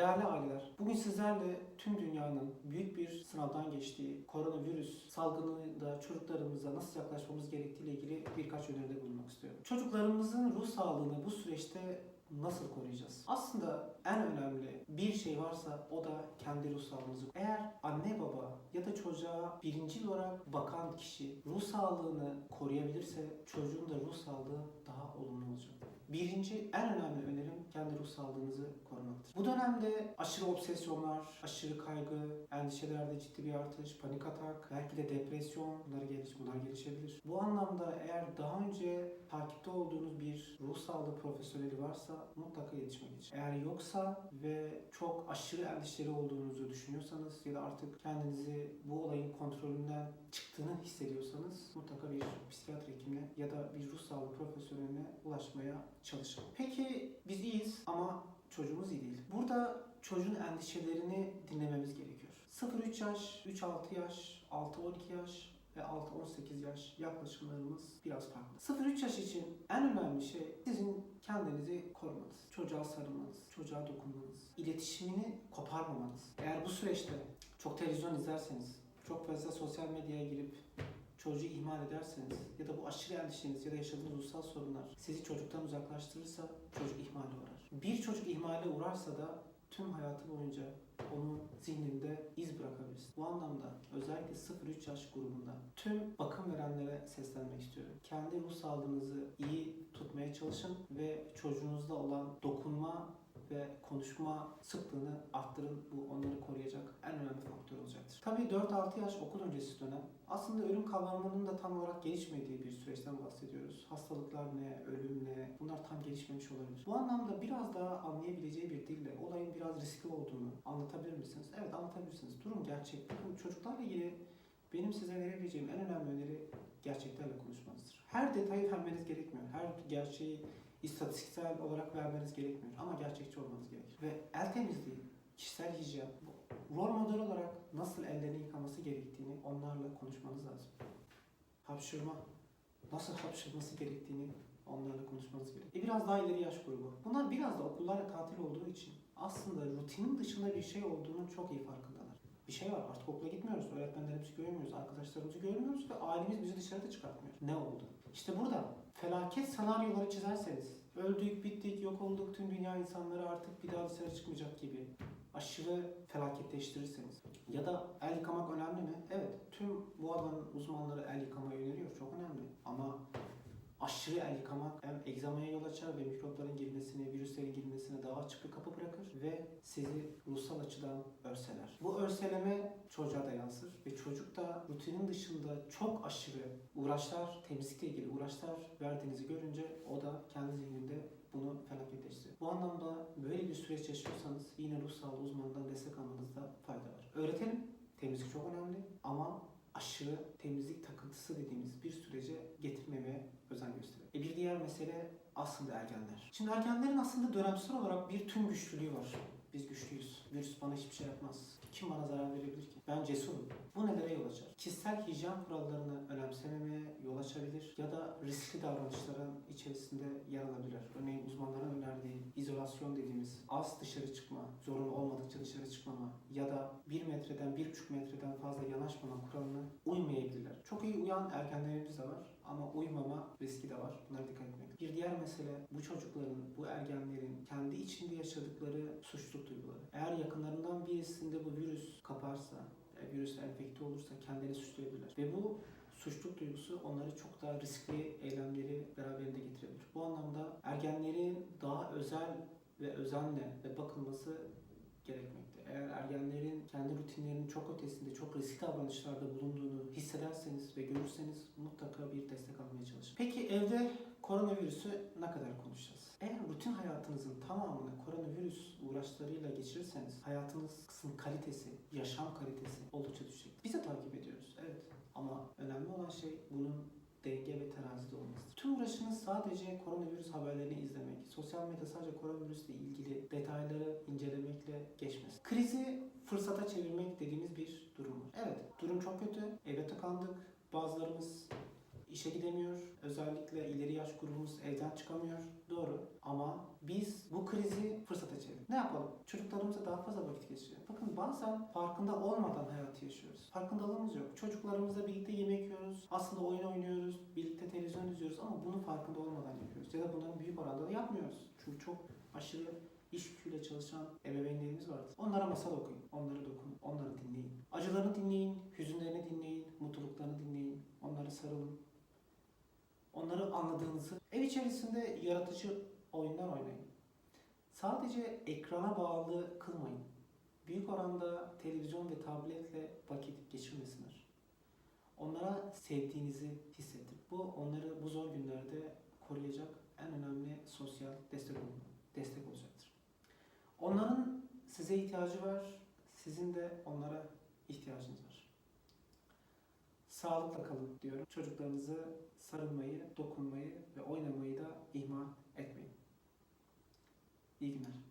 Değerli aileler, bugün sizlerle tüm dünyanın büyük bir sınavdan geçtiği koronavirüs salgınıyla çocuklarımıza nasıl yaklaşmamız gerektiğiyle ilgili birkaç öneride bulunmak istiyorum. Çocuklarımızın ruh sağlığını bu süreçte nasıl koruyacağız? Aslında en önemli bir şey varsa o da kendi ruh sağlığımızı. Eğer anne baba ya da çocuğa birinci olarak bakan kişi ruh sağlığını koruyabilirse çocuğun da ruh sağlığı daha olumlu olacak. Birinci en önemli önerim kendi ruh sağlığınızı korumaktır. Bu dönemde aşırı obsesyonlar, aşırı kaygı, endişelerde ciddi bir artış, panik atak, belki de depresyon bunlar, geliş, bunlar gelişebilir. Bu anlamda eğer daha önce takipte olduğunuz bir ruh sağlığı profesyoneli varsa mutlaka iletişime geçin. Eğer yoksa ve çok aşırı endişeli olduğunuzu düşünüyorsanız ya da artık kendinizi bu olayın kontrolünden çıktığını hissediyorsanız mutlaka bir psikiyatri hekimine ya da bir ruh sağlığı profesyoneline ulaşmaya çalışın. Peki biz iyiyiz ama çocuğumuz iyi değil. Burada çocuğun endişelerini dinlememiz gerekiyor. 0-3 yaş, 3-6 yaş, 6-12 yaş ve 6-18 yaş yaklaşımlarımız biraz farklı. 0-3 yaş için en önemli şey sizin kendinizi korumanız, çocuğa sarılmanız, çocuğa dokunmanız, iletişimini koparmamanız. Eğer bu süreçte çok televizyon izlerseniz, çok fazla sosyal medyaya girip çocuğu ihmal ederseniz ya da bu aşırı endişeniz ya da yaşadığınız ruhsal sorunlar sizi çocuktan uzaklaştırırsa çocuk ihmale uğrar. Bir çocuk ihmale uğrarsa da tüm hayatı boyunca onun zihninde iz bırakabiliriz. Bu anlamda özellikle 0-3 yaş grubunda tüm bakım verenlere seslenmek istiyorum. Kendi ruh sağlığınızı iyi tutmaya çalışın ve çocuğunuzla olan dokunma ve konuşma sıklığını arttırın. Bu onları koruyacak en önemli faktör olacaktır. Tabii 4-6 yaş okul öncesi dönem. Aslında ölüm kavramının da tam olarak gelişmediği bir süreçten bahsediyoruz. Hastalıklar ne, ölüm ne bunlar tam gelişmemiş olabilir. Bu anlamda biraz daha anlayabileceği bir dille olayın biraz riskli olduğunu anlatabilir misiniz? Evet anlatabilirsiniz. Durum gerçek. Bakın çocuklarla ilgili benim size verebileceğim en önemli öneri gerçeklerle konuşmanızdır. Her detayı vermeniz gerekmiyor. Her gerçeği istatistiksel olarak vermeniz gerekmiyor ama gerçekçi olmanız gerekir. Ve el temizliği, kişisel hijyen, rol model olarak nasıl ellerini yıkaması gerektiğini onlarla konuşmanız lazım. Hapşırma, nasıl hapşırması gerektiğini onlarla konuşmanız gerekiyor. E biraz daha ileri yaş grubu. Bunlar biraz da okullarla tatil olduğu için aslında rutinin dışında bir şey olduğunun çok iyi farkındalar. Bir şey var artık okula gitmiyoruz, öğretmenlerimizi görmüyoruz, arkadaşlarımızı görmüyoruz ve ailemiz bizi dışarıda çıkartmıyor. Ne oldu? İşte burada felaket senaryoları çizerseniz, öldük, bittik, yok olduk, tüm dünya insanları artık bir daha dışarı çıkmayacak gibi aşırı felaketleştirirseniz ya da el yıkamak önemli mi? Evet, tüm bu alanın uzmanları el yıkamayı öneriyor, çok önemli. Ama aşırı el yıkamak hem egzamaya yol açar ve mikropların girmesine, virüslerin girmesine daha açık bir kapı bırakır ve sizi ruhsal açıdan örseler. Bu örseleme çocuğa da yansır ve çocuk da rutinin dışında çok aşırı uğraşlar, temizlikle ilgili uğraşlar verdiğinizi görünce o da kendi zihninde bunu felaketleştirir. Bu anlamda böyle bir süreç yaşıyorsanız yine ruh sağlığı uzmanından destek almanızda fayda var. Öğretelim. Temizlik çok önemli ama aşırı temizlik takıntısı dediğimiz bir sürece getirmemeye özen gösterelim. E bir diğer mesele aslında ergenler. Şimdi ergenlerin aslında dönemsel olarak bir tüm güçlülüğü var. Biz güçlüyüz. Virüs bana hiçbir şey yapmaz. Kim bana zarar verebilir ki? Ben cesurum. Bu nelere yol açar? Kişisel hijyen kurallarını önemsememeye yol açabilir ya da riskli davranışların içerisinde yer alabilir. Örneğin uzmanların önerdiği izolasyon dediğimiz az dışarı çıkma, zorunlu olmadıkça dışarı çıkmama ya da 1 metreden 1,5 metreden fazla yanaşmama kuralına uymayabilirler. Çok iyi uyan ergenlerimiz de var ama uymama riski de var. Bunlara dikkat etmek. Bir diğer mesele bu çocukların, bu ergenlerin kendi içinde yaşadıkları suçluluk duyguları. Eğer yakınlarından birisinde bu virüs kaparsa, virüsle enfekte olursa kendini suçlayabilirler. Ve bu suçluluk duygusu onları çok daha riskli eylemleri beraberinde getirebilir. Bu anlamda ergenlerin daha özel ve özenle ve bakılması gerekmekte. Eğer ergenlerin kendi rutinlerinin çok ötesinde çok riskli davranışlarda bulunduğunu hissederseniz ve görürseniz mutlaka bir destek almaya çalışın. Peki evde koronavirüsü ne kadar konuşacağız? Eğer rutin hayatınızın tamamını koronavirüs uğraşlarıyla geçirirseniz hayatınızın kalitesi, yaşam kalitesi oldukça düşecek. Biz de takip ediyoruz evet ama önemli olan şey bunun denge ve terazide olması. Tüm uğraşınız sadece koronavirüs haberlerini izlemek, sosyal medya sadece koronavirüsle ilgili detayları incelemekle geçmez. Krizi fırsata çevirmek dediğimiz bir durum var. Evet, durum çok kötü. Eve tıkandık. Bazılarımız işe gidemiyor. Özellikle ileri yaş grubumuz evden çıkamıyor. Doğru. Ama biz bu krizi fırsata çevirdik. Ne yapalım? Çocuklarımıza daha fazla vakit geçirelim. Bakın bazen farkında olmadan hayatı yaşıyoruz. Farkındalığımız yok. Çocuklarımızla birlikte yemek yiyoruz. Aslında oyun oynuyoruz. Birlikte televizyon izliyoruz ama bunun farkında olmadan yapıyoruz. Ya da bunların büyük oranda da yapmıyoruz. Çünkü çok aşırı iş yüküyle çalışan ebeveynlerimiz vardır. Onlara masal okuyun. Onları dokunun. Onları dinleyin. Acılarını dinleyin. Hüzünlerini dinleyin. Mutluluklarını dinleyin. Onları sarılın. Onları anladığınızı ev içerisinde yaratıcı oyunlar oynayın. Sadece ekrana bağlı kılmayın. Büyük oranda televizyon ve tabletle vakit geçirmesinler. Onlara sevdiğinizi hissettir. Bu onları bu zor günlerde koruyacak en önemli sosyal destek, destek olacaktır. Onların size ihtiyacı var, sizin de onlara. Sağlıkla kalın diyorum. Çocuklarınızı sarılmayı, dokunmayı ve oynamayı da ihmal etmeyin. İyi günler.